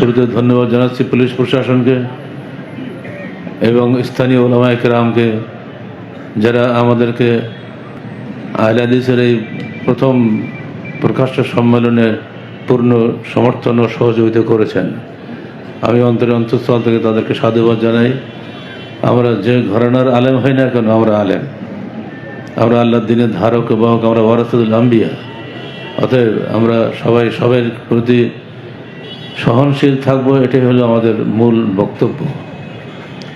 শুরুতে ধন্যবাদ জানাচ্ছি পুলিশ প্রশাসনকে এবং স্থানীয় ওলামায় কেরামকে, যারা আমাদেরকে আহলাদিসের এই প্রথম প্রকাশ্য সম্মেলনে পূর্ণ সমর্থন ও সহযোগিতা করেছেন। আমি অন্তরে অন্তঃস্থল থেকে তাদেরকে সাধুবাদ জানাই। আমরা যে ঘরানার আলেম হই না কেন, আমরা আলেম। আমরা আল্লাহ দিনের ধারক এবং আমরা ওয়ারাসুল আম্বিয়া। অতএব আমরা সবাই সবার প্রতি সহনশীল থাকব, এটাই হলো আমাদের মূল বক্তব্য।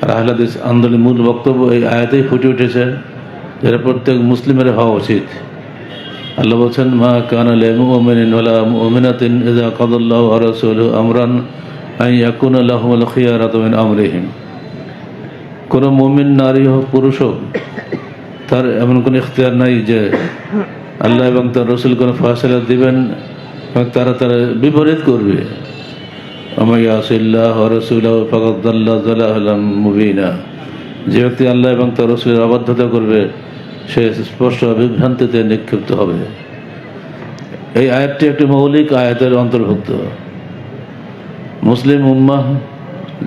আর আহলাদিস আন্দোলনের মূল বক্তব্য এই আয়াতেই ফুটে উঠেছে যেটা প্রত্যেক মুসলিমের হওয়া উচিত। আল্লাহ বলছেন, মা কান মুমিনিন ওয়ালা মুমিনাতিন কাদাল্লাহু ওয়া রাসূলুহু আমরান আমরিহিম। কোনো মুমিন নারী হোক, পুরুষ হোক, তার এমন কোনো ইখতিয়ার নাই যে আল্লাহ এবং তার রসুল কোনো ফয়সলা দিবেন এবং তারা তারা বিপরীত করবে। আমাইয়াসিল্লাহ রসুল ফকদ্দাল্লাহ মুবিনা যে ব্যক্তি আল্লাহ এবং তার রসুলের অবাধ্যতা করবে, সে স্পষ্ট বিভ্রান্তিতে নিক্ষিপ্ত হবে। এই আয়াতটি একটি মৌলিক আয়াতের অন্তর্ভুক্ত। মুসলিম উম্মাহ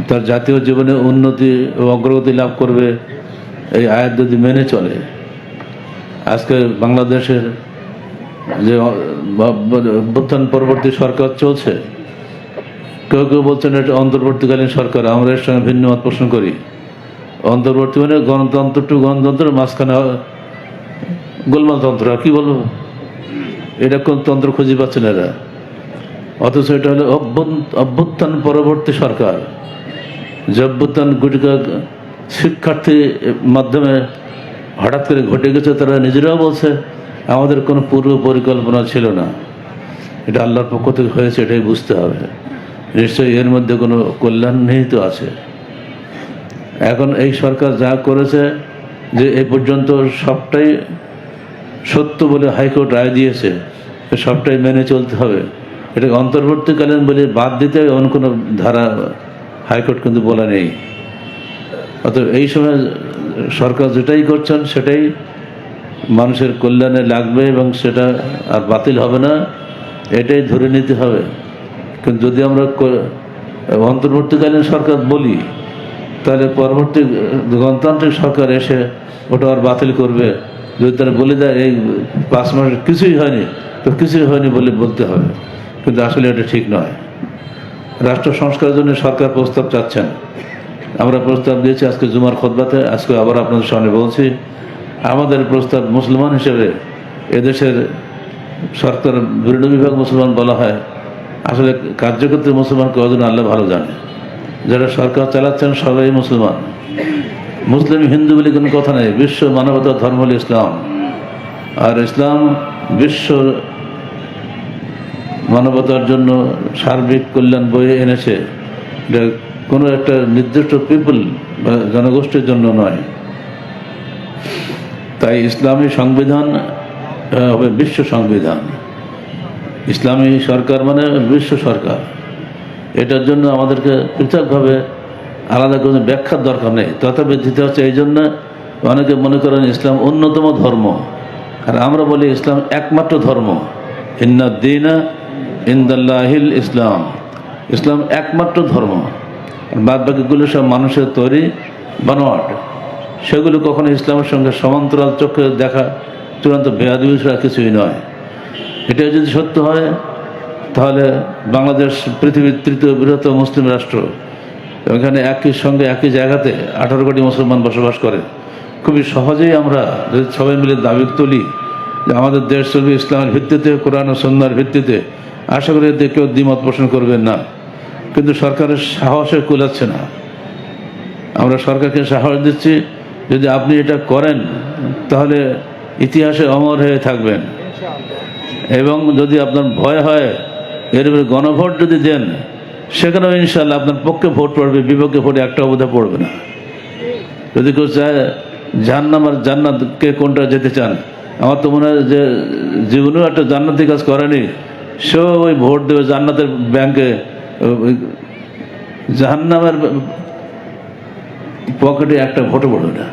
তার জাতীয় জীবনে উন্নতি ও অগ্রগতি লাভ করবে, এই আয়াত যদি মেনে চলে। আজকে বাংলাদেশের যে অভ্যুত্থান পরবর্তী সরকার চলছে কেউ কেউ বলছেন এটা অন্তর্বর্তীকালীন সরকার, আমরা এর সঙ্গে ভিন্ন মত পোষণ করি। অন্তর্বর্তী মানে গণতন্ত্র টু গণতন্ত্র মাঝখানে গোলমালতন্ত্র আর কি বলব? এটা কোন তন্ত্র খুঁজে পাচ্ছেন এরা। অথচ এটা হলো অভ্যুত- অভ্যুত্থান পরবর্তী সরকার। যে অভ্যুত্থান গুটিকা শিক্ষার্থী মাধ্যমে হঠাৎ করে ঘটে গেছে, তারা নিজেরাও বলছে, আমাদের কোনো পূর্ব পরিকল্পনা ছিল না। এটা আল্লাহর পক্ষ থেকে হয়েছে, এটাই বুঝতে হবে। নিশ্চয়ই এর মধ্যে কোনো কল্যাণ নিহিত আছে। এখন এই সরকার যা করেছে যে এ পর্যন্ত সবটাই সত্য বলে হাইকোর্ট রায় দিয়েছে সবটাই মেনে চলতে হবে। এটাকে অন্তর্বর্তীকালীন বলে বাদ দিতে এমন কোনো ধারা হাইকোর্ট কিন্তু বলা নেই। অতএব এই সময় সরকার যেটাই করছেন সেটাই মানুষের কল্যাণে লাগবে এবং সেটা আর বাতিল হবে না, এটাই ধরে নিতে হবে। কিন্তু যদি আমরা অন্তর্বর্তীকালীন সরকার বলি, তাহলে পরবর্তী গণতান্ত্রিক সরকার এসে ওটা আর বাতিল করবে। যদি তারা বলে দেয়, এই পাঁচ মাস কিছুই হয়নি, তো কিছুই হয়নি বলে বলতে হবে। কিন্তু আসলে এটা ঠিক নয়। রাষ্ট্র সংস্কারের জন্য সরকার প্রস্তাব চাচ্ছেন। আমরা প্রস্তাব দিয়েছি আজকে জুমার খোদবাতে, আজকে আবার আপনাদের সামনে বলছি, আমাদের প্রস্তাব মুসলমান হিসেবে এদেশের সরকার বিরোধী বিভাগ মুসলমান বলা হয়। আসলে কার্যকর্তা মুসলমান কজন আল্লাহ ভালো জানে। যারা সরকার চালাচ্ছেন সবাই মুসলমান। মুসলিম হিন্দু বলে কোনো কথা নেই, বিশ্ব মানবতা ধর্ম হল ইসলাম। আর ইসলাম বিশ্ব মানবতার জন্য সার্বিক কল্যাণ বয়ে এনেছে। এটা কোনো একটা নির্দিষ্ট পিপল বা জনগোষ্ঠীর জন্য নয়। তাই ইসলামী সংবিধান হবে বিশ্ব সংবিধান। ইসলামী সরকার মানে বিশ্ব সরকার। এটার জন্য আমাদেরকে পৃথকভাবে আলাদা কোনো ব্যাখ্যার দরকার নেই। তথাপি দিতে হচ্ছে এই জন্য অনেকে মনে করেন ইসলাম অন্যতম ধর্ম। আর আমরা বলি ইসলাম একমাত্র ধর্ম। ইন্দিনা ইন্দাল্লাহিল ইসলাম। ইসলাম একমাত্র ধর্ম। বাদ বাকিগুলো সব মানুষের তৈরি বানোয়াট। সেগুলো কখনো ইসলামের সঙ্গে সমান্তরাল চোখে দেখা চূড়ান্ত বেয়াদবি ছাড়া কিছুই নয়। এটা যদি সত্য হয়, তাহলে বাংলাদেশ পৃথিবীর তৃতীয় বৃহত্তম মুসলিম রাষ্ট্র এখানে একই সঙ্গে একই জায়গাতে আঠারো কোটি মুসলমান বসবাস করে। খুবই সহজেই আমরা যদি সবাই মিলে দাবি তুলি যে আমাদের দেশ চলবে ইসলামের ভিত্তিতে, কোরআন ও সন্ন্যার ভিত্তিতে, আশা করি এতে কেউ দ্বিমত পোষণ করবেন না। কিন্তু সরকারের সাহসে কুলাচ্ছে না। আমরা সরকারকে সাহস দিচ্ছি, যদি আপনি এটা করেন, তাহলে ইতিহাসে অমর হয়ে থাকবেন। এবং যদি আপনার ভয় হয়, এর উপরে গণভোট যদি দেন, সেখানেও ইনশাল্লাহ আপনার পক্ষে ভোট পড়বে, বিপক্ষে ভোটে একটা বোধহয় পড়বে না। যদি কেউ চায় জান্নাম আর জান্নাতকে কোনটা যেতে চান, আমার তো মনে হয় যে জীবনেও একটা জান্নাতি কাজ করেনি, সেও ওই ভোট দেবে জান্নাতের ব্যাংকে জাহান্নামের পকেটে একটা ভোটও পড়বে না।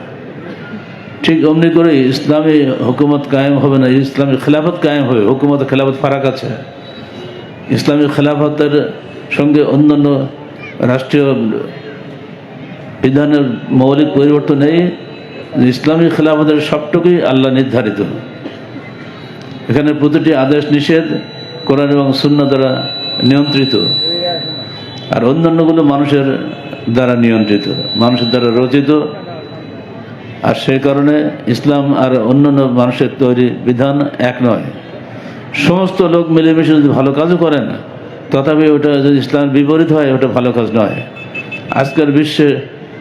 ঠিক অমনি করে ইসলামী হুকুমত কায়েম হবে না, ইসলামী খেলাফত কায়েম হবে, হুকুমত খেলাফত ফারাক আছে। ইসলামী খেলাফতের সঙ্গে অন্যান্য রাষ্ট্রীয় বিধানের মৌলিক পরিবর্তন নেই ইসলামী খেলাফতের সবটুকুই আল্লাহ নির্ধারিত। এখানে প্রতিটি আদেশ নিষেধ, কোরআন এবং শূন্য দ্বারা নিয়ন্ত্রিত, আর অন্যান্যগুলো মানুষের দ্বারা নিয়ন্ত্রিত, মানুষের দ্বারা রচিত। আর সে কারণে ইসলাম আর অন্যান্য মানুষের তৈরি বিধান এক নয়। সমস্ত লোক মিলেমিশে যদি ভালো কাজও করেন তথাপি ওটা যদি ইসলামের বিপরীত হয়, ওটা ভালো কাজ নয়। আজকের বিশ্বে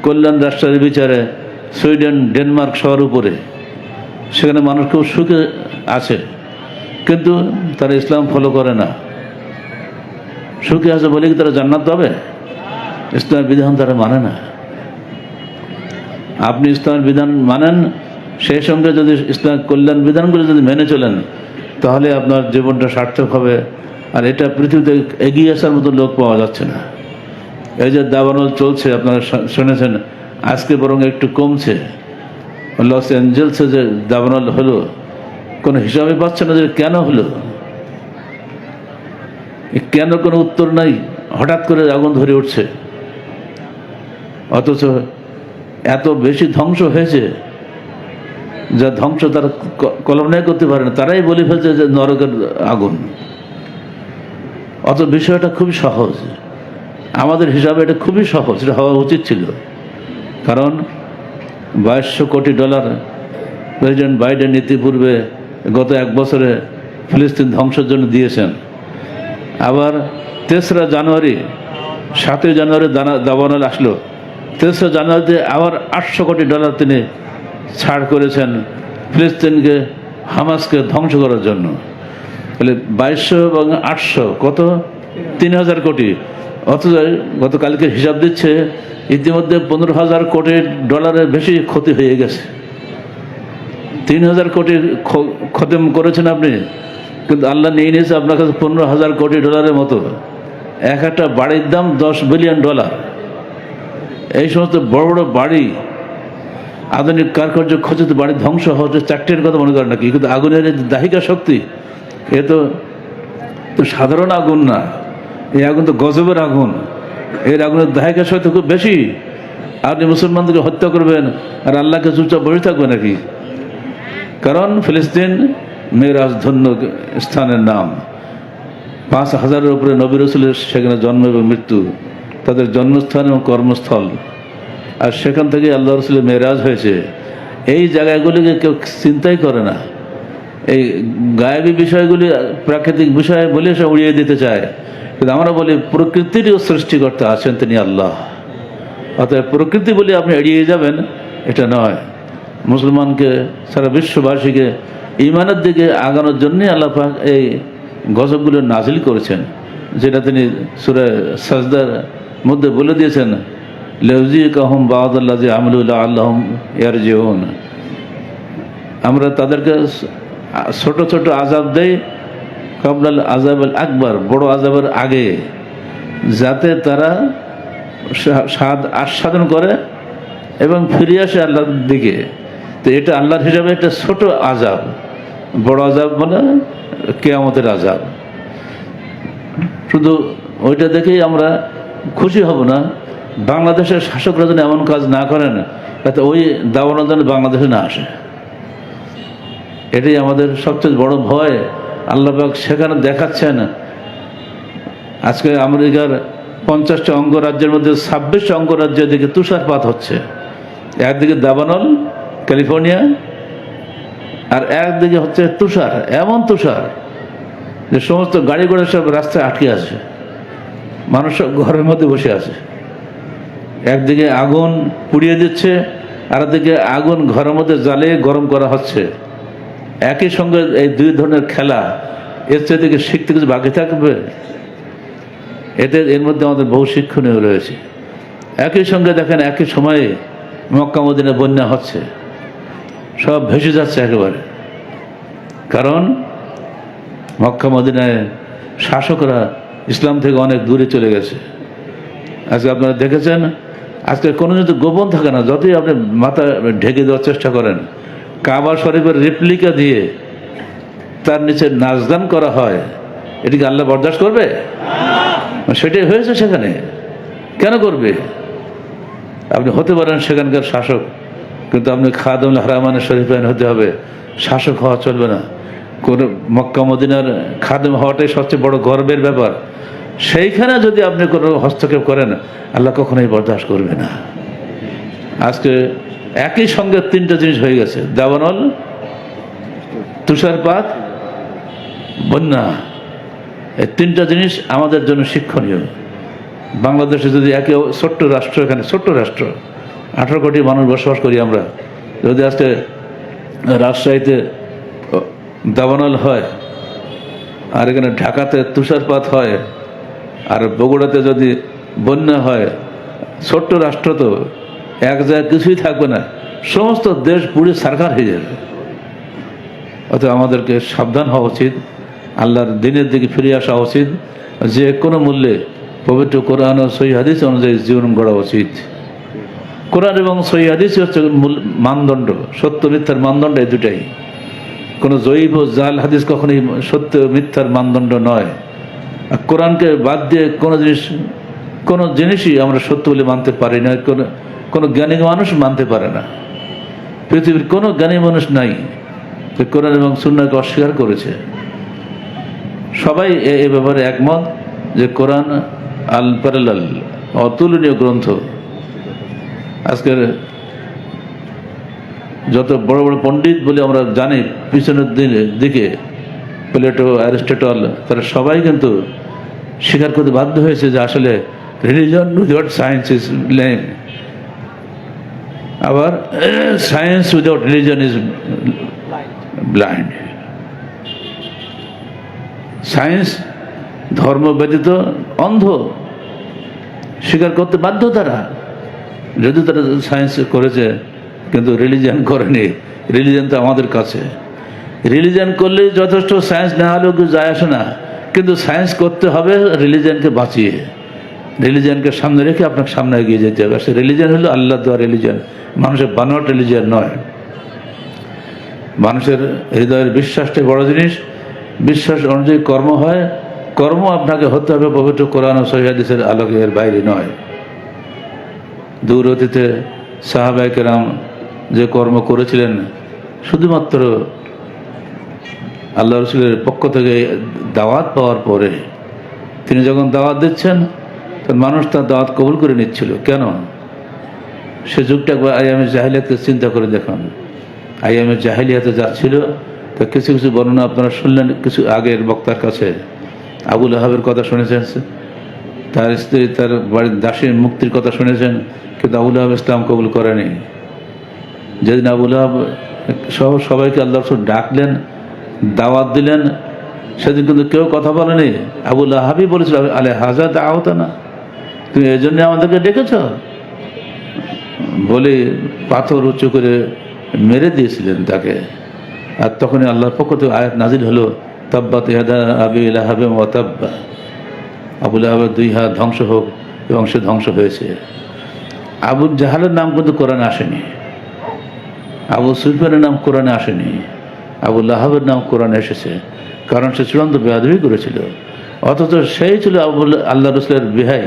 কল্যাণ রাষ্ট্রের বিচারে সুইডেন, ডেনমার্ক শহর উপরে। সেখানে মানুষ খুব সুখে আছে, কিন্তু তারা ইসলাম ফলো করে না। সুখে আছে বলে কি তারা জান্নাত পাবে? ইসলামের বিধান তারা মানে না। আপনি ইসলামের বিধান মানেন সেই সঙ্গে যদি ইসলাম কল্যাণ বিধানগুলো যদি মেনে চলেন, তাহলে আপনার জীবনটা সার্থক হবে। আর এটা পৃথিবীতে এগিয়ে আসার মতো লোক পাওয়া যাচ্ছে না। এই যে দাবানল চলছে, আপনারা শুনেছেন, আজকে বরং একটু কমছে। লস অ্যাঞ্জেলসে যে দাবানল হলো, কোনো হিসাবে পাচ্ছে না যে কেন হলো। কেন কোনো উত্তর নাই? হঠাৎ করে আগুন ধরে উঠছে। অথচ এত বেশি ধ্বংস হয়েছে যা ধ্বংস তারা কল্পনাই করতে পারে না। তারাই বলে ফেলছে যে নরকের আগুন। অত বিষয়টা খুবই সহজ। আমাদের হিসাবে এটা খুবই সহজ, এটা হওয়া উচিত ছিল। কারণ বাইশশো কোটি ডলার প্রেসিডেন্ট বাইডেন ইতিপূর্বে গত এক বছরে ফিলিস্তিন ধ্বংসের জন্য দিয়েছেন। আবার তেসরা জানুয়ারি, সাতই জানুয়ারি দানা, দাবানল আসলো। তেসরা জানুয়ারিতে আবার আটশো কোটি ডলার তিনি ছাড় করেছেন ফিলিস্তিনকে, হামাসকে ধ্বংস করার জন্য। তাহলে বাইশশো এবং আটশো কত? তিন হাজার কোটি। অথচ গতকালকে হিসাব দিচ্ছে, ইতিমধ্যে পনেরো হাজার কোটি ডলারের বেশি ক্ষতি হয়ে গেছে। তিন হাজার কোটির খ- খতম করেছেন আপনি, কিন্তু আল্লাহ নিয়ে নিয়েছে আপনার কাছে পনেরো হাজার কোটি ডলারের মতো। এক একটা বাড়ির দাম দশ বিলিয়ন ডলার। এই সমস্ত বড় বড় বাড়ি, আধুনিক কারুকার্য খচিত বাড়ি ধ্বংস হচ্ছে চারটের কথা মনে করেন নাকি কিন্তু আগুনের দাহিকা শক্তি, এ তো তো সাধারণ আগুন না। এই আগুন তো গজবের আগুন। এর আগুনের দাহিকা শক্তি খুব বেশি। আপনি মুসলমানদেরকে হত্যা করবেন আর আল্লাহকে চুপচাপ বসে থাকবে নাকি? কারণ ফিলিস্তিন মেয়েরাজ ধন্য স্থানের নাম। পাঁচ হাজারের উপরে নবী রসুলের সেখানে জন্ম এবং মৃত্যু। তাদের জন্মস্থান এবং কর্মস্থল। আর সেখান থেকে আল্লাহ রসুলের মেয়েরাজ হয়েছে। এই জায়গাগুলিকে কেউ চিন্তাই করে না। এই গায়েবী বিষয়গুলি প্রাকৃতিক বিষয় বলে সে উড়িয়ে দিতে চায়। কিন্তু আমরা বলি প্রকৃতিরও সৃষ্টিকর্তা আছেন তিনি আল্লাহ। অতএব প্রকৃতি বলে আপনি এড়িয়ে যাবেন, এটা নয়। মুসলমানকে, সারা বিশ্ববাসীকে ইমানের দিকে আগানোর জন্যই আল্লাহ এই গজবগুলো নাজিল করেছেন। যেটা তিনি সুরে সাজদার মধ্যে বলে দিয়েছেন লেউজি কাহম বাহাদুল্লাহ যে আমলুল্লাহ আল্লাহম ইয়ার জীবন আমরা তাদেরকে ছোট ছোট আজাব দেই কবলাল আজাবুল আকবর, বড় আজাবের আগে, যাতে তারা স্বাদ আস্বাদন করে এবং ফিরে আসে আল্লাহর দিকে। তো এটা আল্লাহর হিসাবে একটা ছোট আজাব বড় আজাব মানে কেয়ামতের আজাব শুধু ওইটা দেখেই আমরা খুশি হব না। বাংলাদেশের শাসকরা যেন এমন কাজ না করেন, যাতে ওই দাবানো যেন বাংলাদেশে না আসে। এটাই আমাদের সবচেয়ে বড় ভয়। আল্লাহবাক সেখানে দেখাচ্ছেন, আজকে আমেরিকার পঞ্চাশটা অঙ্গরাজ্যের মধ্যে ছাব্বিশটা অঙ্গরাজ্যের দিকে তুষারপাত হচ্ছে। একদিকে দাবানল, ক্যালিফোর্নিয়া, আর একদিকে হচ্ছে তুষার, এমন তুষার যে সমস্ত গাড়ি ঘোড়া সব রাস্তায় আটকে আছে। মানুষ ঘরের মধ্যে বসে আছে। একদিকে আগুন পুড়িয়ে দিচ্ছে আর একদিকে আগুন ঘরের মধ্যে জ্বালিয়ে গরম করা হচ্ছে। একই সঙ্গে এই দুই ধরনের খেলা, এর চেয়ে থেকে শিখতে কিছু বাকি থাকবে? এতে এর মধ্যে আমাদের বহু শিক্ষণীয় রয়েছে। একই সঙ্গে দেখেন একই সময়ে মক্কা মদিনে বন্যা হচ্ছে। সব ভেসে যাচ্ছে একেবারে। কারণ মক্কা মদিনায় শাসকরা ইসলাম থেকে অনেক দূরে চলে গেছে। আজকে আপনারা দেখেছেন, আজকে কোনো যদি গোপন থাকে না, যতই আপনি মাথা ঢেকে দেওয়ার চেষ্টা করেন, কাবা শরীফের রেপ্লিকা দিয়ে তার নিচে নাচদান করা হয় এটিকে আল্লাহ বরদাস্ত করবে? সেটাই হয়েছে সেখানে। কেন করবে? আপনি হতে পারেন সেখানকার শাসক, কিন্তু আপনি খাদুল হারামানের শরীফ আইন হতে হবে। শাসক হওয়া চলবে না। কোনো মক্কা মদিনার খাদেম হওয়াটাই সবচেয়ে বড় গর্বের ব্যাপার। সেইখানে যদি আপনি কোনো হস্তক্ষেপ করেন, আল্লাহ কখনোই বরদাস্ত করবে না। আজকে একই সঙ্গে তিনটা জিনিস হয়ে গেছে। দাবানল, তুষারপাত, বন্যা। এই তিনটা জিনিস আমাদের জন্য শিক্ষণীয়। বাংলাদেশে যদি একে ছোট্ট রাষ্ট্র এখানে, ছোট্ট রাষ্ট্র, আঠারো কোটি মানুষ বসবাস করি আমরা, যদি আজকে রাজশাহীতে দাবানল হয়, আর এখানে ঢাকাতে তুষারপাত হয় আর বগুড়াতে যদি বন্যা হয়, ছোট্ট রাষ্ট্র তো এক জায়গায় কিছুই থাকবে না, সমস্ত দেশ পুড়ে সরকার হয়ে যাবে। অতএব আমাদেরকে সাবধান হওয়া উচিত, আল্লাহর দিনের দিকে ফিরে আসা উচিত, যে কোনো মূল্যে পবিত্র কোরআন ও সই হাদিস অনুযায়ী জীবন গড়া উচিত। কোরআন এবং সই হাদিস হচ্ছে মূল মানদণ্ড, সত্য মিথ্যার মানদণ্ড এই দুটাই। কোনো জৈব জাল হাদিস কখনোই সত্য মিথ্যার মানদণ্ড নয়। কোরআনকে বাদ দিয়ে কোনো জিনিস, কোনো জিনিসই আমরা সত্য বলে মানতে পারি না, কোনো কোনো জ্ঞানী মানুষ মানতে পারে না। পৃথিবীর কোনো জ্ঞানী মানুষ নাই যে কোরআন এবং সুন্নাকে অস্বীকার করেছে। সবাই এ ব্যাপারে একমত যে কোরআন আল প্যারালাল অতুলনীয় গ্রন্থ। আজকের যত বড় বড় পণ্ডিত বলে আমরা জানি, পিছনের দিকে প্লেটো, অ্যারিস্টটল, তারা সবাই কিন্তু স্বীকার করতে বাধ্য হয়েছে যে আসলে religion without science is lame আবার science without religion is blind science ধর্ম ব্যতীত অন্ধ। স্বীকার করতে বাধ্য তারা। যদি তারা সায়েন্স করেছে, কিন্তু রিলিজিয়ান করেনি। রিলিজিয়ান তো আমাদের কাছে। রিলিজিয়ান করলে যথেষ্ট সায়েন্স না হলেও কিছু যায় আসে না। কিন্তু সায়েন্স করতে হবে রিলিজিয়ানকে বাঁচিয়ে। রিলিজিয়ানকে সামনে রেখে আপনাকে সামনে এগিয়ে যেতে হবে। সে রিলিজিয়ান হলো আল্লাহ দেওয়া রিলিজিয়ান মানুষের বানোয়াট রিলিজিয়ান নয়। মানুষের হৃদয়ের বিশ্বাসটাই বড় জিনিস। বিশ্বাস অনুযায়ী কর্ম হয়। কর্ম আপনাকে হতে হবে পবিত্র কোরআন ও সহিদের আলোকে, এর বাইরে নয়। দূর অতীতে সাহাবাইকেরাম যে কর্ম করেছিলেন, শুধুমাত্র আল্লাহ রসুলের পক্ষ থেকে দাওয়াত পাওয়ার পরে তিনি যখন দাওয়াত দিচ্ছেন, তখন মানুষ তার দাওয়াত কবুল করে নিচ্ছিল। কেন? সে যুগটা একবার আইএমএ জাহিলিয়াতকে চিন্তা করে দেখুন। আইএমএ জাহিলিয়াতে যা ছিল, তা কিছু কিছু বর্ণনা আপনারা শুনলেন কিছু আগের বক্তার কাছে। আবুল আহাবের কথা শুনেছেন তার স্ত্রী, তার বাড়ির দাসীর মুক্তির কথা শুনেছেন, কিন্তু আবুল আহাব ইসলাম কবুল করেনি। যেদিন আবুল আহাব সহ সবাইকে আল্লাহ ডাকলেন দাওয়াত দিলেন। সেদিন কিন্তু কেউ কথা বলেনি। আবুল আহাবই বলেছিল, আলে হাজা দাওয়াত না তুমি এই জন্য আমাদেরকে ডেকেছ? বলে, পাথর উঁচু করে মেরে দিয়েছিলেন তাকে। আর তখনই আল্লাহর পক্ষ থেকে আয়াত নাজিল হলো, তাব্বাত তেহাদা আবি ইলাহাবে ওয়াতাব্বা আবুল আহাবের দুই হাত ধ্বংস হোক এবং সে ধ্বংস হয়েছে। আবু জাহালের নাম কিন্তু কোরআনে আসেনি। আবু সুলফানের নাম কোরআনে আসেনি। আবুল আহাবের নাম কোরআনে এসেছে। কারণ সে চূড়ান্ত বেয়াদবি করেছিল। অথচ সেই ছিল আবুল, আল্লাহ রসুলের বিহাই।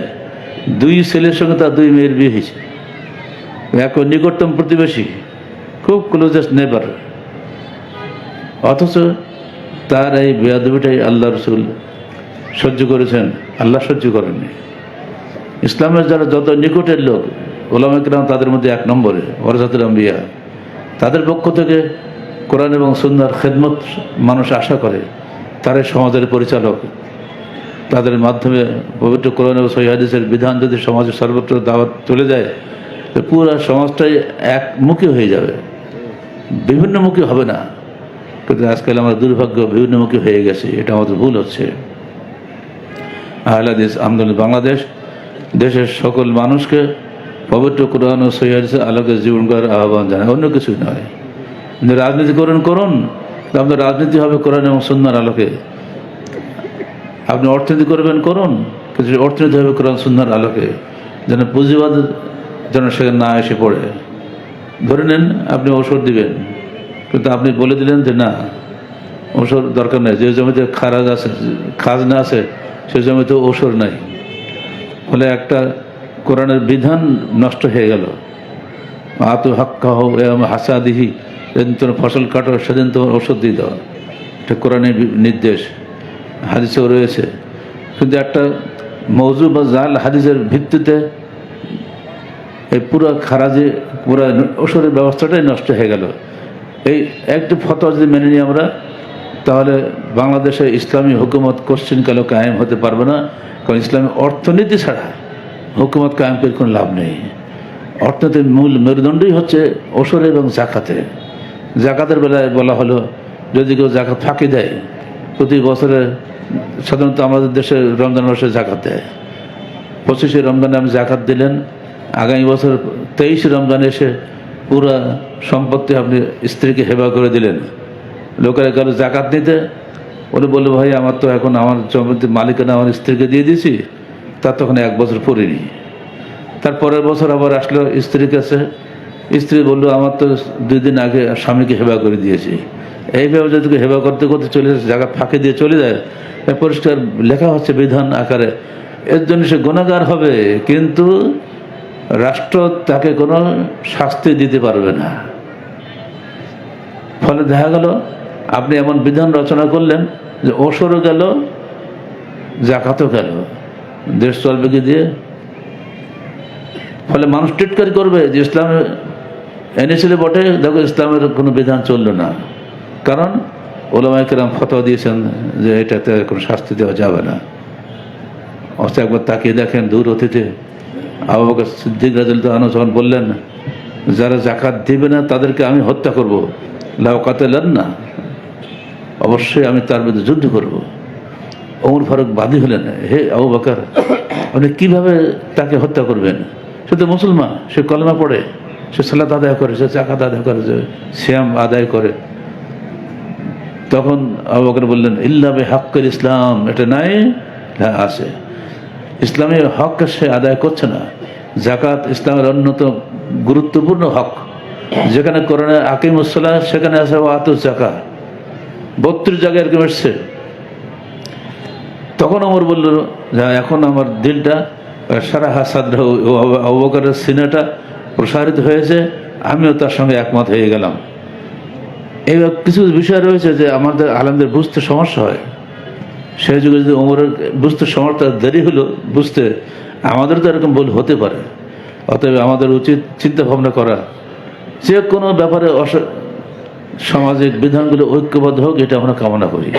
দুই ছেলের সঙ্গে তার দুই মেয়ের বিয়ে হয়েছে। এক নিকটতম প্রতিবেশী, খুব ক্লোজেস্ট নেবার অথচ তার এই বেয়াদবিটাই আল্লাহ রসুল সহ্য করেছেন, আল্লাহ সহ্য করেননি। ইসলামের যারা যত নিকটের লোক ওলামাকিরাম তাদের মধ্যে এক নম্বরে ওরজাতুল আম্বিয়া। তাদের পক্ষ থেকে কোরআন এবং সুন্দর খেদমত মানুষ আশা করে, তারাই সমাজের পরিচালক। তাদের মাধ্যমে পবিত্র কোরআন এবং সহিদের বিধান যদি সমাজের সর্বত্র দাওয়াত চলে যায়, তো পুরো সমাজটাই একমুখী হয়ে যাবে। বিভিন্নমুখী হবে না। কিন্তু আজকাল আমরা দুর্ভাগ্য, বিভিন্নমুখী হয়ে গেছে, এটা আমাদের ভুল হচ্ছে। আহলাদিস আন্দোলন বাংলাদেশ, দেশের সকল মানুষকে পবিত্র কোরআন ও সহিদের আলোকে জীবন করার আহ্বান জানায়, অন্য কিছুই নয়। কিন্তু রাজনীতি করুন করুন আপনার রাজনীতি হবে কোরআন এবং সন্ন্যার আলোকে। আপনি অর্থনীতি করবেন, করুন, কিন্তু অর্থনীতি হবে কোরআন সন্ন্যার আলোকে। যেন পুঁজিবাদ যেন সেখানে না এসে পড়ে। ধরে নেন আপনি ওষুধ দিবেন, কিন্তু আপনি বলে দিলেন যে না ওষুধ দরকার নেই, যে জমিতে খারাজ আছে, খাজনা আছে, সে জমিতে ওষুধ নাই। ফলে একটা কোরআনের বিধান নষ্ট হয়ে গেল। আতু হাক্কা হো এবং হাসাদিহি যেদিন তোমার ফসল কাটো, সেদিন তোমার ওষুধ দিয়ে দাও। এটা কোরআনের নির্দেশ, হাদিসেও রয়েছে। কিন্তু একটা মৌজু বা জাল হাদিসের ভিত্তিতে এই পুরো খারাজে, পুরো ওষুধের ব্যবস্থাটাই নষ্ট হয়ে গেল। এই একটি ফতোয়া যদি মেনে নিই আমরা, তাহলে বাংলাদেশে ইসলামী হুকুমত কোশ্চিন কালো কায়েম হতে পারবে না, কারণ ইসলামী অর্থনীতি ছাড়া হুকুমত কায়েম করে কোনো লাভ নেই। অর্থনীতির মূল মেরুদণ্ডই হচ্ছে ওষুধ এবং জাকাতে। জাকাতের বেলায় বলা হলো, যদি কেউ জাকাত ফাঁকি দেয়, প্রতি বছরে সাধারণত আমাদের দেশে রমজান মাসে জাকাত দেয়। পঁচিশে রমজানে আপনি জাকাত দিলেন, আগামী বছর তেইশে রমজান এসে পুরা সম্পত্তি আপনি স্ত্রীকে হেবা করে দিলেন। লোকেরা গেল জাকাত নিতে উনি বলল, ভাই, আমার তো এখন আমার সম্পত্তির মালিকানা আমার স্ত্রীকে দিয়ে দিয়েছি তার তখন এক বছর পড়িনি তার পরের বছর আবার আসলো স্ত্রীর কাছে স্ত্রী বলল, আমার তো দুই দিন আগে স্বামীকে হেবা করে দিয়েছি। এইভাবে যদি হেবা করতে করতে চলে জায়গা ফাঁকি দিয়ে চলে যায়। পরিষ্কার লেখা হচ্ছে বিধান আকারে। এর জন্য সে গুণাগার হবে, কিন্তু রাষ্ট্র তাকে কোনো শাস্তি দিতে পারবে না। ফলে দেখা গেল, আপনি এমন বিধান রচনা করলেন যে ওসরও গেল, জাকাতও গেল। দেশ চলবে কি দিয়ে? ফলে মানুষ টিটকারি করবে যে ইসলাম এনেছিল বটে, দেখো ইসলামের কোনো বিধান চলল না। কারণ ওলামাইকেরাম ফতোয়া দিয়েছেন যে এটাতে কোনো শাস্তি দেওয়া যাবে না। অবস্থা একবার তাকিয়ে দেখেন দূর অতীতে। আবু বকর সিদ্দিক রাজুল তাহানু যখন বললেন, যারা জাকাত দিবে না, তাদেরকে আমি হত্যা করব। লাউ কাতেলেন না অবশ্যই আমি তার বিরুদ্ধে যুদ্ধ করব। ওমর ফারুক বাদী হলেন, হে আবু বকর, আপনি কীভাবে তাকে হত্যা করবেন? সে তো মুসলমান, সে কলমা পড়ে। সে সালাত আদায় করে, সে জাকাত আদায় করে, সে শ্যাম আদায় করে। তখন আবু বকর বললেন ইল্লাবে হকের ইসলাম। এটা নাই হ্যাঁ আছে। ইসলামী হক সে আদায় করছে না। জাকাত ইসলামের অন্যতম গুরুত্বপূর্ণ হক। যেখানে কোরআনে আকিমুসলা সেখানে আছে আত জাকা বত্রিশ জায়গায় এরকম এসছে। তখন আমার বলল, যে, এখন আমার দিলটা সারা হাসাদ অবকারের সিনেটা প্রসারিত হয়েছে, আমিও তার সঙ্গে একমত হয়ে গেলাম। এইবার কিছু বিষয় রয়েছে যে আমাদের আলমদের বুঝতে সমস্যা হয়। সেই যুগে যদি ওমরের বুঝতে সমর্থা, দেরি হলো বুঝতে, আমাদের তো এরকম ভুল হতে পারে। অতএব আমাদের উচিত চিন্তা ভাবনা করা। যে কোনো ব্যাপারে অস- সামাজিক বিধানগুলো ঐক্যবদ্ধ হোক, এটা আমরা কামনা করি।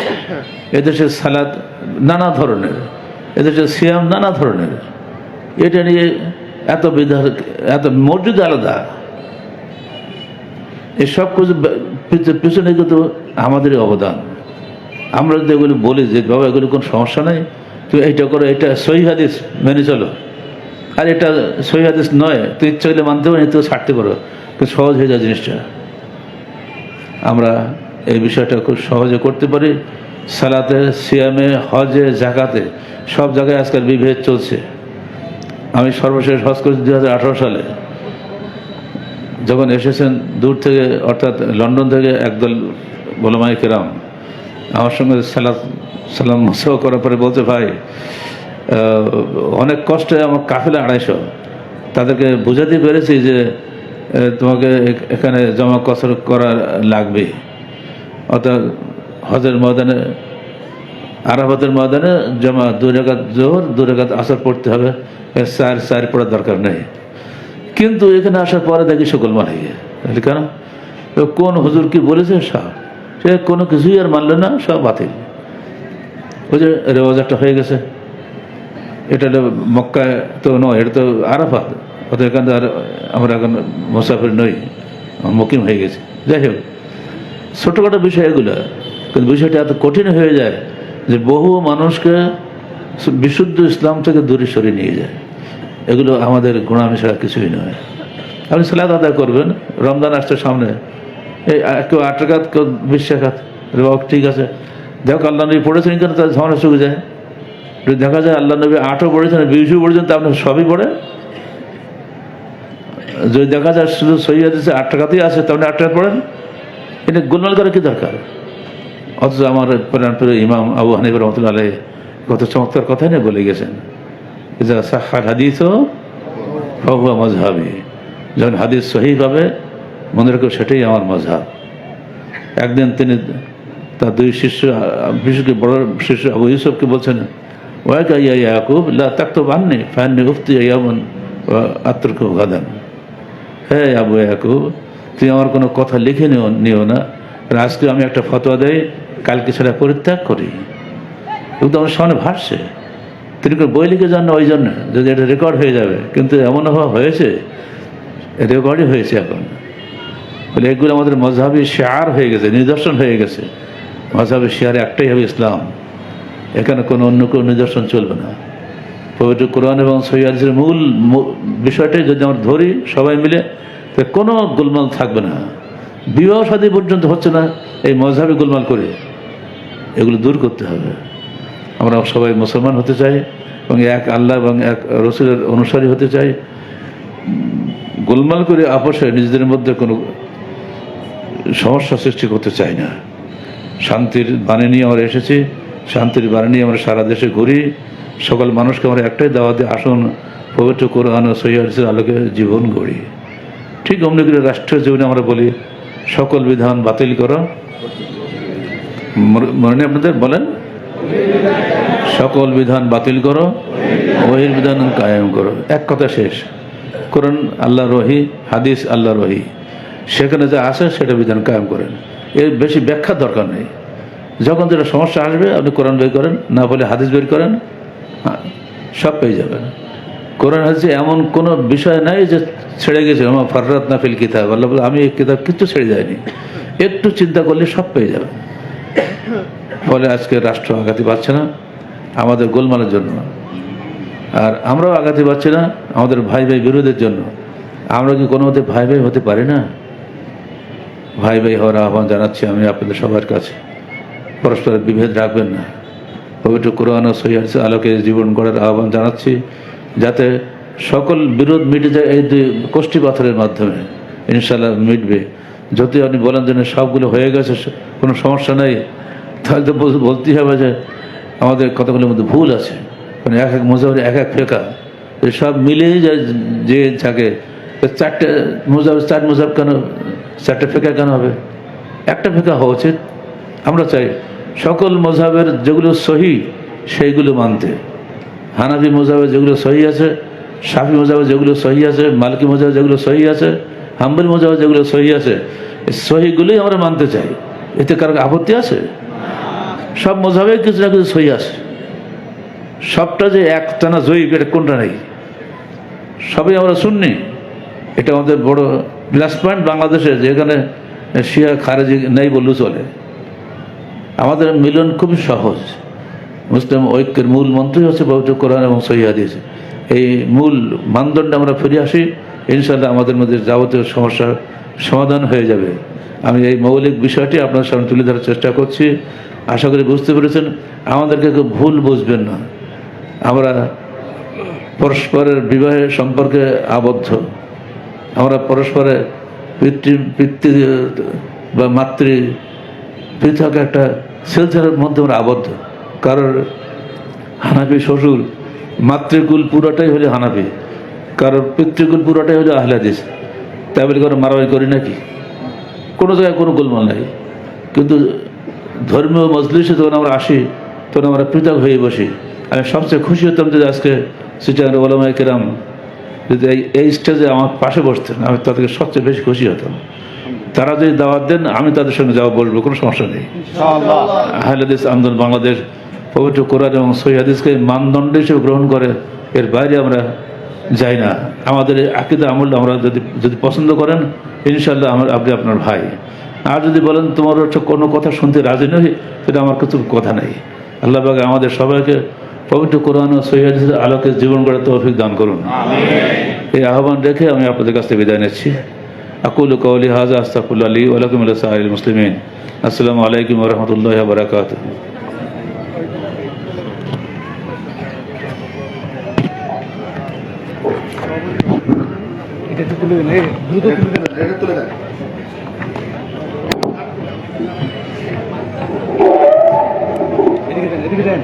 এদেশে সালাদ নানা ধরনের, এদেশে সিয়াম নানা ধরনের। এটা নিয়ে এত বিধান এত মসজিদ আলাদা। এই সব কিছু পিছনে কিন্তু আমাদেরই অবদান। আমরা যদি এগুলো বলি যে, বাবা, এগুলো কোনো সমস্যা নেই তুই এইটা করো, এটা সহি হাদিস, মেনে চলো। আর এটা সহি হাদিস নয় তুই ইচ্ছা করলে মানতে পারি তুই ছাড়তে পারো। কিন্তু সহজ হয়ে যায় জিনিসটা। আমরা এই বিষয়টা খুব সহজে করতে পারি। সালাতে, সিয়ামে, হজে, জাকাতে, সব জায়গায় আজকাল বিভেদ চলছে। আমি সর্বশেষ হজ করেছি দু হাজার আঠারো সালে। যখন এসেছেন দূর থেকে, অর্থাৎ লন্ডন থেকে একদল গোলামাই কেরাম, আমার সঙ্গে সালাম সালাম মোসাও করার পরে বলছে, ভাই অনেক কষ্টে আমার কাফেলা আড়াইশো। তাদেরকে বোঝাতে পেরেছি যে তোমাকে এখানে জমা কসর করা লাগবে। অর্থাৎ হজের ময়দানে, আরাফাতের ময়দানে জমা দু রেখাত জোহর দু রেখাত আসর পড়তে হবে। চার চার পড়ার দরকার নেই। কিন্তু এখানে আসার পরে দেখি সকল মানে গিয়ে কেন? কোন হুজুর কি বলেছে? সব। সে কোনো কিছুই আর মানলো না, সব বাতিল। ওই যে রেওয়াজ একটা হয়ে গেছে। এটা মক্কায় তো নয়, এটা তো আরাফাত। অত এখানে আর আমরা এখন মুসাফির নই মকিম হয়ে গেছে। যাই হোক, ছোটোখাটো বিষয় এগুলো। কিন্তু বিষয়টা এত কঠিন হয়ে যায় যে বহু মানুষকে বিশুদ্ধ ইসলাম থেকে দূরে সরিয়ে নিয়ে যায়। এগুলো আমাদের গোড়ামি ছাড়া কিছুই নয়। আপনি সালাদ আদায় করবেন, রমজান আসছে সামনে। এই কেউ আট কেউ বিশ টাকাত ঠিক আছে। দেখো, আল্লাহ নবী পড়েছেন কেন তার ঝামেলা চুকে যায়। যদি দেখা যায় আল্লাহ নবী আটও পড়েছেন, বিশও পড়েছেন, তা আপনি সবই পড়ে যদি দেখা যায় শুধু সহি হাদিসে আট টাকাতেই আছে তাহলে আট টাকা পড়েন? এটা গোলমাল করা কি দরকার? অথচ আমার প্রাণ ইমাম আবু হানিফ রহমতুল্লাহ আলাই কত চমৎকার কথাই নিয়ে বলে গেছেন। যা সাক্ষাৎ হাদিস হহুয়া মজহাবি যখন হাদিস সহি পাবে মনে রাখো সেটাই আমার মজহাব একদিন তিনি তার দুই শিষ্য আহ, বিশেষ বড় শিষ্য আবু ইউসুফকে বলছেন ওয়াকা ইয়া ইয়াকুব লা তাক্তব আননি ফান্নি উফতি ইয়ামন আত্মক গাদান। হে আবু ইয়াকুব তুই আমার কোনো কথা লিখে নিও নিও না। আজকে আমি একটা ফতোয়া দেই কালকে সেটা পরিত্যাগ করি। কিন্তু আমার সামনে ভাসছে। তিনি বই লিখে যান ওই জন্য। যদি এটা রেকর্ড হয়ে যাবে। কিন্তু এমন হওয়া হয়েছে রেকর্ডই হয়েছে এখন। বলে, এগুলো আমাদের মজহাবি শেয়ার হয়ে গেছে, নিদর্শন হয়ে গেছে। মজহাবি শেয়ারে একটাই হবে ইসলাম। এখানে কোনো অন্য কোনো নিদর্শন চলবে না। পবিত্র কোরআন এবং সৈয়াদের মূল বিষয়টাই যদি আমরা ধরি সবাই মিলে, তো কোনো গোলমাল থাকবে না। বিবাহ সাদী পর্যন্ত হচ্ছে না এই মজহাবি গোলমাল করে। এগুলো দূর করতে হবে। আমরা সবাই মুসলমান হতে চাই এবং এক আল্লাহ এবং এক রসুলের অনুসারী হতে চাই। গোলমাল করে আপসে নিজেদের মধ্যে কোনো সমস্যা সৃষ্টি করতে চাই না। শান্তির বাণী নিয়ে আমরা এসেছি। শান্তির বাণী নিয়ে আমরা সারা দেশে ঘুরি। সকল মানুষকে আমরা একটাই দাওয়াতে আসুন, পবিত্র কোরআন ও সৈয়াদের আলোকে জীবন গড়ি। ঠিক অমনি করে রাষ্ট্রীয় জীবনে আমরা বলি, সকল বিধান বাতিল করো। মনে আপনাদের? বলেন। সকল বিধান বাতিল করো ওহির বিধান কায়েম করো। এক কথা শেষ। কোরআন আল্লাহ রহি হাদিস আল্লাহ রহি। সেখানে যা আছে সেটা বিধান কায়েম করেন। এর বেশি ব্যাখ্যার দরকার নেই। যখন যেটা সমস্যা আসবে আপনি কোরআন বের করেন না বলে হাদিস বের করেন হ্যাঁ, সব পেয়ে যাবেন। কোরআন হাদিসে এমন কোনো বিষয় নাই যে ছেড়ে গেছে আমার ফররাত না ফিল কিতাব। আল্লাহ বলে আমি এই কিতাব কিচ্ছু ছেড়ে যায়নি একটু চিন্তা করলে সব পেয়ে যাবেন। ফলে আজকে রাষ্ট্র আগাতে পাচ্ছে না। আমাদের গোলমালের জন্য। আর আমরাও আগাতে পারছি না, আমাদের ভাই ভাই বিরোধের জন্য। আমরা কি কোনো মতে ভাই ভাই হতে পারি না? ভাই ভাই হওয়ার আহ্বান জানাচ্ছি আমি আপনাদের সবার কাছে। পরস্পরের বিভেদ রাখবেন না। পবিত্র কোরআন ও সৈয়াদ আলোকে জীবন গড়ার আহ্বান জানাচ্ছি, যাতে সকল বিরোধ মিটে যায় এই দুই কোষ্ঠী পাথরের মাধ্যমে। ইনশাল্লাহ মিটবে। যদি আপনি বলেন যে সবগুলো হয়ে গেছে, কোনো সমস্যা নেই। তাহলে তো বলতেই হবে যে আমাদের কতগুলোর মধ্যে ভুল আছে। মানে এক এক মজাবের, এক এক ফেকা। সব যায় যে থাকে চারটে মুজাব চার মুজাব কেন, চারটে ফেকা কেন হবে? একটা ফেকা হওয়া উচিত। আমরা চাই সকল মজাবের যেগুলো সহি, সেইগুলো মানতে। হানাফি মজাবে যেগুলো সহি আছে, সাফি মজাবে যেগুলো সহি আছে, মালকি মজাবে যেগুলো সহি আছে, হাম্বল মজাবে যেগুলো সহি আছে সহিগুলোই আমরা মানতে চাই। এতে কারও আপত্তি আছে? সব মজাবে কিছু না কিছু সহি আছে। সবটা যে একটানা জয়ীব এটা কোনটা নেই? সবই আমরা শুননি এটা আমাদের বড় প্লাস পয়েন্ট বাংলাদেশে যেখানে শিয়া খারেজি নেই বললেও চলে। আমাদের মিলন খুবই সহজ। মুসলিম ঐক্যের মূল মন্ত্রই হচ্ছে পবিত্র কোরআন এবং সহিদিস এই মূল মানদণ্ডে আমরা ফিরে আসি ইনশাল্লাহ আমাদের মধ্যে যাবতীয় সমস্যার সমাধান হয়ে যাবে। আমি এই মৌলিক বিষয়টি আপনার সামনে তুলে ধরার চেষ্টা করছি। আশা করি বুঝতে পেরেছেন, আমাদেরকে কেউ ভুল বুঝবেন না। আমরা পরস্পরের বিবাহের সম্পর্কে আবদ্ধ। আমরা পরস্পরে পিতৃ পিতৃ বা মাতৃ পৃথক একটা সেলচারের মধ্যে আমরা আবদ্ধ। কারোর হানাফি শ্বশুর, মাতৃকুল পুরোটাই হলে হানাফি। কারোর পিতৃকুল পুরোটাই হলে আহলাদিস তাই বলে কোনো মারামারি করি নাকি? কোনো জায়গায় কোনো গোলমাল নাই। কিন্তু ধর্মীয় মজলিসে যখন আমরা আসি তখন আমরা পৃথক হয়ে বসি। আমি সবচেয়ে খুশি হতাম যে আজকে সিটাঙ্গের ওলামাই কেরাম যদি এই এই স্টেজে আমার পাশে বসতেন আমি তাদেরকে সবচেয়ে বেশি খুশি হতাম। তারা যদি দাওয়াত দেন আমি তাদের সঙ্গে যাওয়া বলব কোনো সমস্যা নেই। হাইলাদিস আন্দোলন বাংলাদেশ পবিত্র কোরআন এবং সৈহাদিসকে মানদণ্ড হিসেবে গ্রহণ করে এর বাইরে আমরা যাই না। আমাদের আকিদা আমল আমরা যদি যদি পছন্দ করেন ইনশাল্লাহ আমার আপনি আপনার ভাই। আর যদি বলেন তোমার হচ্ছে কোনো কথা শুনতে রাজি নই সেটা আমার কিছু কথা নেই। আল্লাহ পাক আমাদের সবাইকে পবিত্র কোরআন ও সৈহাদিসের আলোকে জীবন গড়ে তৌফিক দান করুন। এই আহ্বান রেখে আমি আপনাদের কাছ থেকে বিদায় নিচ্ছি। আকুল কৌলি হাজা আস্তাকুল আলী ওয়ালাকুম সাহিল মুসলিমিন। আসসালামু আলাইকুম রহমতুল্লাহ বারাকাত এটা তুলে এই, দ্রুত তুলে দিন। এদিকে দেন। এদিকে দেন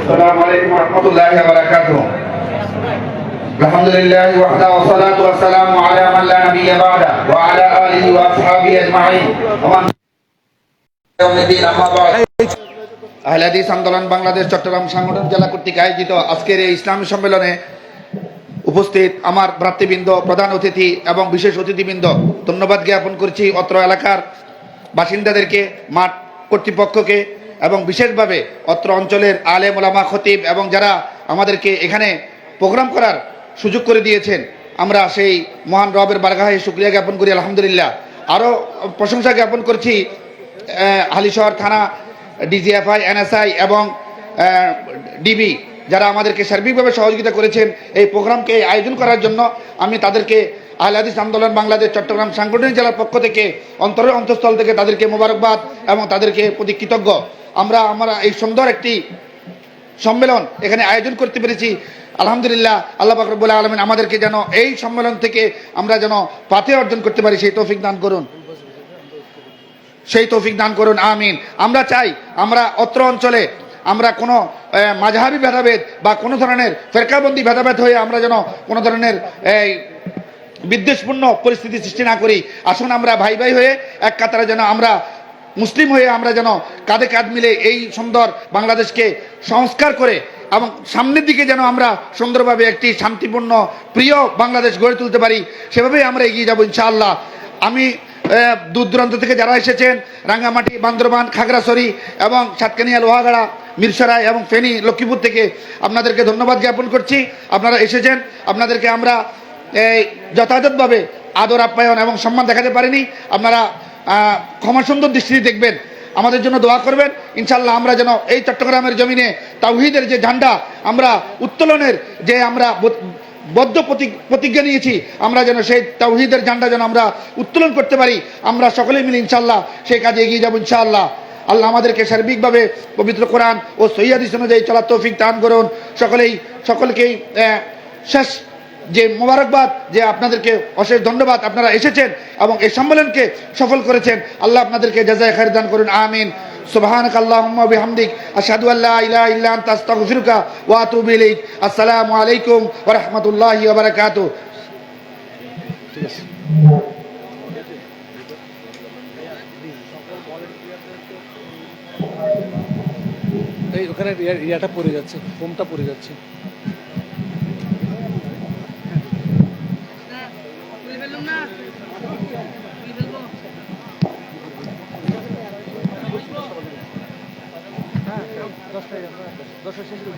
السلام عليكم ورحمة الله وبركاته الحمد لله وحده والصلاة والسلام على من لا نبي بعده وعلى آله وأصحابه أجمعين ومن يوم الدين أما بعد আহলে হাদিস আন্দোলন বাংলাদেশ চট্টগ্রাম সাংগঠন জেলা কর্তৃক আয়োজিত আজকের এই ইসলামী সম্মেলনে উপস্থিত আমার ভ্রাতৃবৃন্দ, প্রধান অতিথি এবং বিশেষ অতিথিবৃন্দ। ধন্যবাদ জ্ঞাপন করছি অত্র এলাকার বাসিন্দাদেরকে, মাঠ কর্তৃপক্ষকে এবং বিশেষভাবে অত্র অঞ্চলের আলে মোলামা খতিব এবং যারা আমাদেরকে এখানে প্রোগ্রাম করার সুযোগ করে দিয়েছেন, আমরা সেই মহান রবের বারগাহে শুক্রিয়া জ্ঞাপন করি, আলহামদুলিল্লাহ। আরও প্রশংসা জ্ঞাপন করছি হালিশহর থানা, ডিজিএফআই, এনএসআই এবং ডিবি যারা আমাদেরকে সার্বিকভাবে সহযোগিতা করেছেন এই প্রোগ্রামকে আয়োজন করার জন্য আমি তাদেরকে আহলাদিস আন্দোলন বাংলাদেশ, চট্টগ্রাম সাংগঠনিক জেলার পক্ষ থেকে, অন্তরের অন্তঃস্থল থেকে তাদেরকে মোবারকবাদ এবং তাদেরকে প্রতি কৃতজ্ঞ। আমরা আমরা এই সুন্দর একটি সম্মেলন এখানে আয়োজন করতে পেরেছি। আলহামদুলিল্লাহ, আল্লাহ বাকরবুল্লাহ আলমিন আমাদেরকে যেন এই সম্মেলন থেকে আমরা যেন পাতে অর্জন করতে পারি, সেই তৌফিক দান করুন। সেই তৌফিক দান করুন, আমিন। আমরা চাই, আমরা অত্র অঞ্চলে আমরা কোনো আহ, মাঝহাবি ভেদাভেদ বা কোনো ধরনের ফেরকাবন্দি ভেদাভেদ হয়ে আমরা যেন কোনো ধরনের বিদ্বেষপূর্ণ পরিস্থিতি সৃষ্টি না করি। আসুন আমরা ভাই ভাই হয়ে এক কাতারে যেন আমরা মুসলিম হয়ে আমরা যেন কাঁধে কাঁধ মিলে এই সুন্দর বাংলাদেশকে সংস্কার করে এবং সামনের দিকে যেন আমরা সুন্দরভাবে একটি শান্তিপূর্ণ প্রিয় বাংলাদেশ গড়ে তুলতে পারি সেভাবেই আমরা এগিয়ে যাব ইনশাআল্লাহ। আমি দূর দূরান্ত থেকে যারা এসেছেন, রাঙ্গামাটি, বান্দরবান, খাগড়াছড়ি এবং সাতকানিয়া, লোহাগাড়া, মিরসরাই এবং ফেনী, লক্ষ্মীপুর থেকে আপনাদেরকে ধন্যবাদ জ্ঞাপন করছি। আপনারা এসেছেন, আপনাদেরকে আমরা এই যথাযথভাবে আদর, আপ্যায়ন এবং সম্মান দেখাতে পারিনি। আপনারা ক্ষমা সুন্দর দৃষ্টিতে দেখবেন। আমাদের জন্য দোয়া করবেন। ইনশাল্লাহ আমরা যেন এই চট্টগ্রামের জমিনে তাওহিদের যে ঝান্ডা, আমরা উত্তোলনের যে আমরা বদ্ধ প্রতি- প্রতিজ্ঞা নিয়েছি। আমরা যেন সেই তাওহিদের ঝান্ডা যেন আমরা উত্তোলন করতে পারি। আমরা সকলে মিলে ইনশাল্লাহ সেই কাজে এগিয়ে যাব ইনশাআল্লাহ। আল্লাহ আমাদেরকে সার্বিকভাবে পবিত্র কোরআন ও সৈয়াদিস অনুযায়ী চলার তৌফিক দান করুন। সকলেই, সকলকেই শেষ যে মোবারকবাদ, যে আপনাদেরকে অশেষ ধন্যবাদ, আপনারা এসেছেন এবং এই সম্মেলনকে সফল করেছেন, আল্লাহ আপনাদেরকে জাজায় খায়ের দান করুন, আমিন। সুবহানাক আল্লাহুম্মা বিহামদিক আশহাদু আল্লা ইলাহা ইল্লা আনতা, আস্তাগফিরুকা ওয়া আতুবু ইলাইক। আসসালামু আলাইকুম ওয়া রাহমাতুল্লাহি ওয়া বারাকাতুহু এই ওখানে ইয়া- ইয়াটা পড়ে যাচ্ছে ফোমটা পড়ে যাচ্ছে তুলে ফেললাম না তুলে ফেলব দশটা দশটা শেষ করে